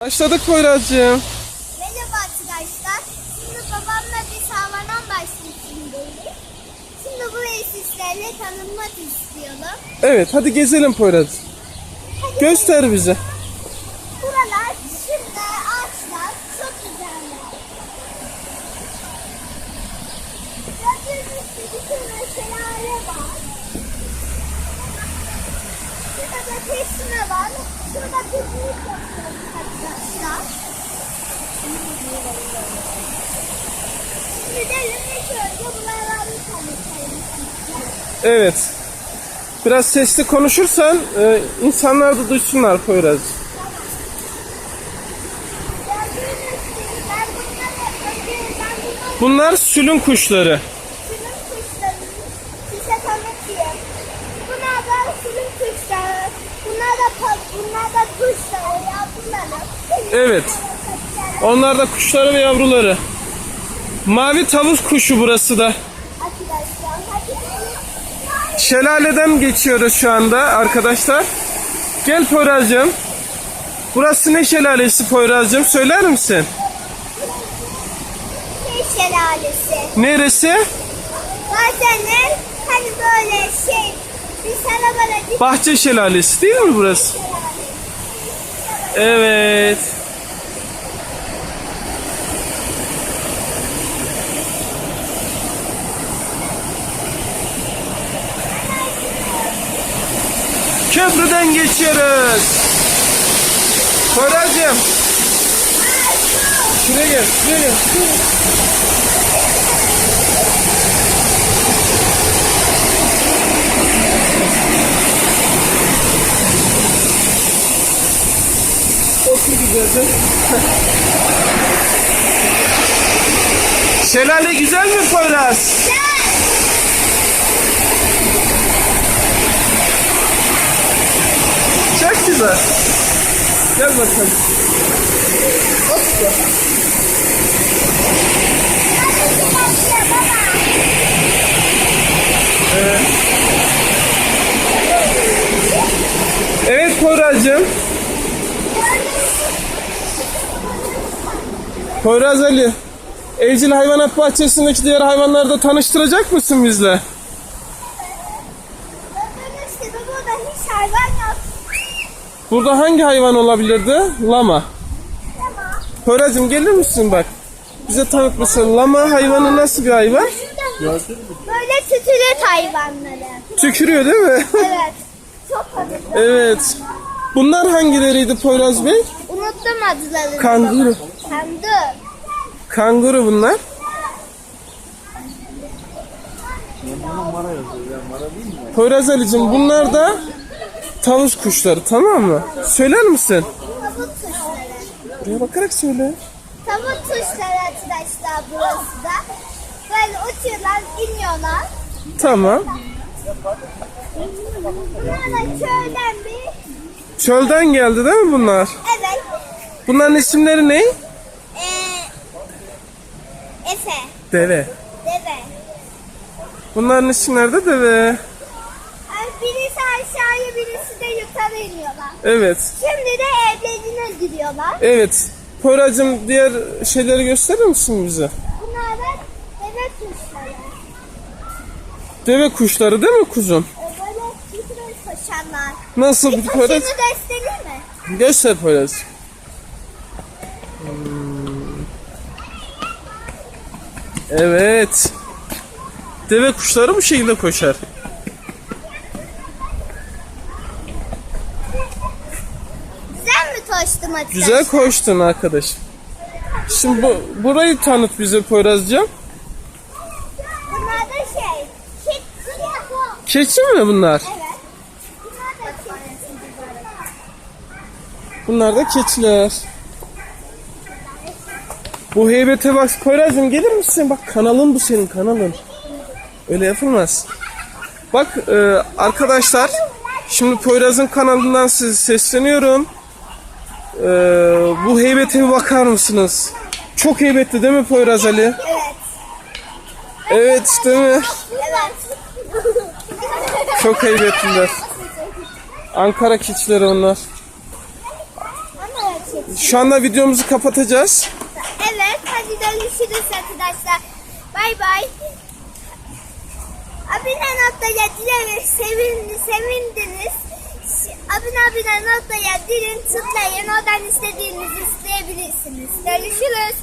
Başladık Poyraz'cığım. Merhaba arkadaşlar. Şimdi babamla bir savanan başlığındayız. Şimdi burayı sizlerle tanıtmak istiyorum. Evet hadi gezelim Poyraz. Göster bize. Buralar şimdi ağaçlar çok güzeller. Gördüğünüz gibi şurada şelale var. Şurada çeşme var. Şurada piknik yapıyoruz arkadaşlar. Evet. Biraz sesli konuşursan e, insanlar da duysunlar Poyraz. Bunlar sülün kuşları. Evet. Onlar da kuşları ve yavruları. Mavi tavus kuşu burası da. Şelaleden geçiyoruz şu anda arkadaşlar. Gel Poyraz'cığım. Burası ne şelalesi Poyraz'cığım söyler misin? Şey şelalesi. Neresi? Bazenler hani böyle şey böyle bir Bahçe şelalesi değil mi burası? Evet. Köprüden geçiyoruz. Koracığım. Şuraya gel, şuraya gel. Otur. Şelale güzel mi Poyraz? Çok güzel. Gel bakalım. Hoppa. Evet Poyraz'cığım. Poyraz Ali. Evcil hayvanat bahçesindeki diğer hayvanları da tanıştıracak mısın bizle? Gördüğünüz gibi burada hiç hayvan yok. Burada hangi hayvan olabilirdi? Lama. Ama Poyraz'cığım gelir misin bak? Bize tanıt mısın? Lama hayvanı nasıl bir hayvan? böyle tütület hayvanları. Tükürüyor değil mi? Evet. Çok hafif. evet. Bunlar hangileriydi Poyraz Bey? Unuttum adlarını. Kanguru. Kandır. Kanguru bunlar. Poyraz Ali'cim bunlar da tavus kuşları tamam mı? Söyler misin? Tavuk kuşları. Buraya bakarak söyle. Tavuk kuşları arkadaşlar burası da. Böyle uçuyorlar, iniyorlar. Tamam. Bunlar da köyden bir... Çölden geldi değil mi bunlar? Evet. Bunların isimleri ne? Ee, Efe. Deve. Deve. Bunların isimleri de deve. Yani birisi de yukarı iniyorlar. Evet. Şimdi de evlerine giriyorlar. Evet. Poyraz'cığım diğer şeyleri gösterir misin bize? Bunlar da deve kuşları. Deve kuşları değil mi kuzum? Ee, Böyle yukarı koşanlar. Nasıl bir Bir Poyraz? koşunu göstereyim mi? Göster Poyraz. Hmm. Evet. Deve kuşları bu şekilde koşar. Güzel koştum arkadaşlar? Güzel koştun arkadaş. Şimdi bu, burayı tanıt bize Poyraz'cığım. Bunlar da şey. Kit. Keçi mi bunlar? Evet. Bunlar da keçiler. Bu heybete bak Poyraz'cığım gelir misin? Bak kanalın bu senin kanalın. Öyle yapılmaz. Bak e, arkadaşlar şimdi Poyraz'ın kanalından size sesleniyorum. E, bu heybete bir bakar mısınız? Çok heybetli değil mi Poyraz Ali? Evet. Evet değil mi? Evet. Çok heybetliler. Ankara keçileri onlar. Şu anda videomuzu kapatacağız. Evet hadi görüşürüz arkadaşlar. Bay bay. Abone noktaya dileriz. Sevin, sevindiniz. Abone abone noktaya dilin tıklayın. Oradan istediğinizi isteyebilirsiniz. Görüşürüz.